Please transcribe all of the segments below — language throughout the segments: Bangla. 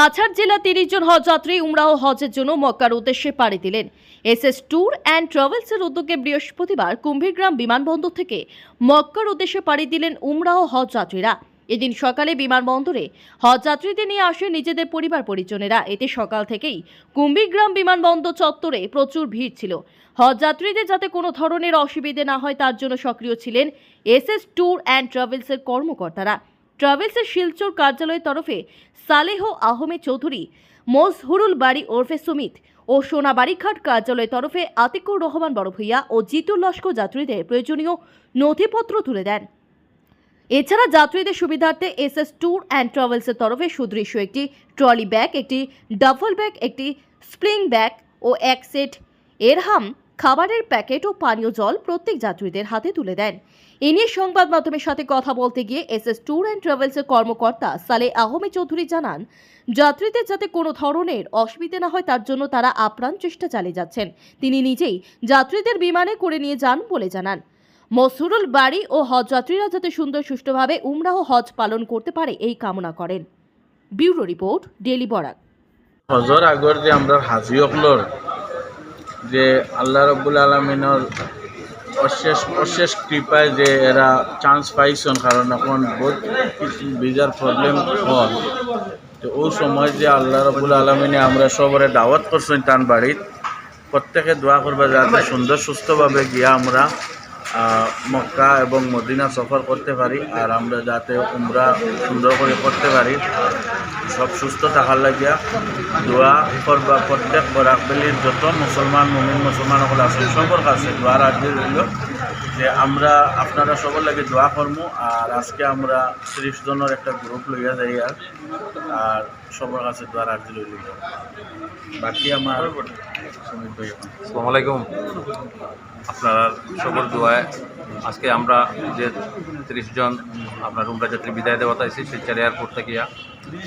কাছাড় জেলা তিরিশ জন হজ যাত্রী উমরাহ হজের জন্য মক্কার উদ্দেশ্যে পাড়ি দিলেন। এসএস ট্যুর অ্যান্ড ট্রাভেলসের উদ্যোগে বৃহস্পতিবার কুম্ভীরগ্রাম বিমানবন্দর থেকে মক্কার উদ্দেশ্যে পাড়ি দিলেন উমরাহ হজ যাত্রীরা। এদিন সকালে বিমানবন্দরে হজ যাত্রীদের নিয়ে আসে নিজেদের পরিবার পরিজনেরা। এতে সকাল থেকেই কুম্ভীরগ্রাম বিমানবন্দর চত্বরে প্রচুর ভিড় ছিল। হজ যাত্রীদের যাতে কোনো ধরনের অসুবিধে না হয় তার জন্য সক্রিয় ছিলেন এসএস ট্যুর অ্যান্ড ট্রাভেলসের কর্মকর্তারা। ট্রাভেলসের শিলচর কার্যালয়ের তরফে সালেহ আহমেদ চৌধুরী, মজহুরুল বাড়ি ওরফে সুমিত ও সোনাবাড়িঘাট কার্যালয়ের তরফে আতিকুর রহমান বড় ভূঁইয়া ও জিতুল লস্কর যাত্রীদের প্রয়োজনীয় নথিপত্র তুলে দেন। এছাড়া যাত্রীদের সুবিধার্থে এস এস ট্যুর অ্যান্ড ট্রাভেলসের তরফে সুদৃশ্য একটি ট্রলি ব্যাগ, একটি ডাবল ব্যাগ, একটি স্প্রিং ব্যাগ ও এক সেট এরহাম খাবারের প্যাকেট ও পানীয় জল প্রত্যেক যাত্রীদের হাতে তুলে দেন। এ নিয়ে সংবাদ মাধ্যমের সাথে কথা বলতে গিয়ে এস এস ট্যুর অ্যান্ড ট্রাভেলসের কর্মকর্তা সালে আহমেদ চৌধুরী জানান, যাত্রীদের যাতে কোনো ধরনের অসুবিধে না হয় তার জন্য তারা আপ্রাণ চেষ্টা চালিয়ে যাচ্ছেন। তিনি নিজেই যাত্রীদের বিমানে করে নিয়ে যান বলে জানান। মসুরুল বাড়ি ও হজ যাত্রীরা যাতে সুন্দর সুষ্ঠুভাবে উমরাহ হজ পালন করতে পারে এই কামনা করেন। Bureau report daily Barak. হজর আগর যে আমরা হাজি অকলর যে আল্লাহ রব্বুল আলমিনের অশেষ অশেষ কৃপায় যে এরা চান্স পাইছেন, কারণ এখন বহুত কিছু বিজার প্রবলেম হল। তো ও সময় যে আল্লাহ রবুল আলমিনে আমরা সবরে দাওয়াত করছেন টান বাড়িত প্রত্যেকে দোয়া করবে যাতে সুন্দর, সুস্থভাবে গিয়া আমরা মক্কা এবং মদিনা সফর করতে পারি আর আমরা যাতে উমরা সুন্দর করে করতে পারি সব সুস্থ থাকার লাগিয়া দোয়া করবা প্রত্যেক বরাকবেলির যত মুসলমান মুমিন মুসলমান সকল আছে সবর কাছে দোয়ার আগে রইল যে আমরা আপনারা সবার লাগে দোয়া করব আর আজকে আমরা ত্রিশ জনের একটা গ্রুপ লইয়া যাই আর আর সবার কাছে দোয়ার আর্জি লইল বাকি আমার। আসসালামু আলাইকুম আপনারা সবর দোয়ায় আজকে আমরা যে তিরিশ জন আপনার রুমরা যাত্রী বিদায় দেওয়া তাইছি শিলচর এয়ারপোর্ট থেকে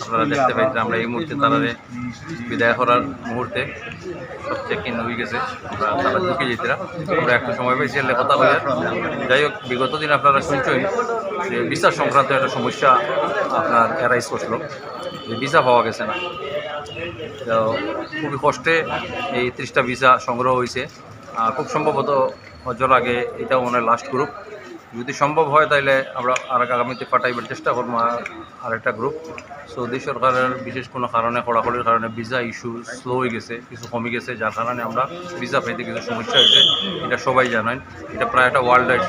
আপনারা দেখতে পাইছেন আমরা এই মুহূর্তে তারারে বিদায় করার মুহূর্তে সব চেক ইন হয়ে গেছে। আমরা তারা ঢুকে যেতেরা আমরা একটু সময় পেয়েছি এলে কথা হয়ে যাই হোক বিগত দিন আপনারা শুনছেন যে ভিসা সংক্রান্ত একটা সমস্যা আপনার অ্যারাইজ করছিল। যে ভিসা পাওয়া গেছে না। তো খুবই কষ্টে এই ত্রিশটা ভিসা সংগ্রহ হয়েছে। খুব সম্ভবত হজর আগে এটা ওনার লাস্ট গ্রুপ যদি সম্ভব হয় তাহলে আমরা আর আগামীতে পাঠাইবার চেষ্টা করব আর- আরেকটা গ্রুপ সৌদি সরকারের বিশেষ কোনো কারণে, কড়াকড়ির কারণে ভিসা ইস্যু স্লো হয়ে গেছে, কিছু কমে গেছে, যার কারণে আমরা ভিসা পাইতে কিছু সমস্যা হয়েছে, এটা সবাই জানেন। এটা প্রায় একটা ওয়ার্ল্ড ওয়াইড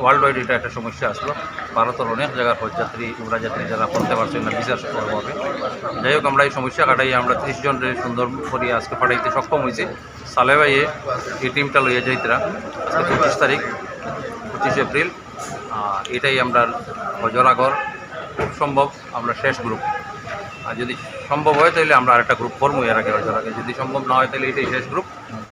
ওয়ার্ল্ড ওয়াইড এটা একটা সমস্যা আসলো। ভারতের অনেক জায়গার হজযাত্রী উমরা যাত্রী যারা করতে পারছেন না ভিসার অভাবে যাই হোক, আমরা এই সমস্যা কাটাই আমরা ত্রিশ জনের সুন্দর করে আজকে পাঠাইতে সক্ষম হয়েছি। সালে এই টিমটা লইয়া যাইতরা, আজকে পঁচিশ তারিখ। পঁচিশ এপ্রিল এটাই আমরা হজর খুব সম্ভব, আমরা শেষ গ্রুপ আর যদি সম্ভব হয় তাহলে আমরা আরেকটা গ্রুপ করব, এর আগে যদি সম্ভব না হয় তাহলে এটাই শেষ গ্রুপ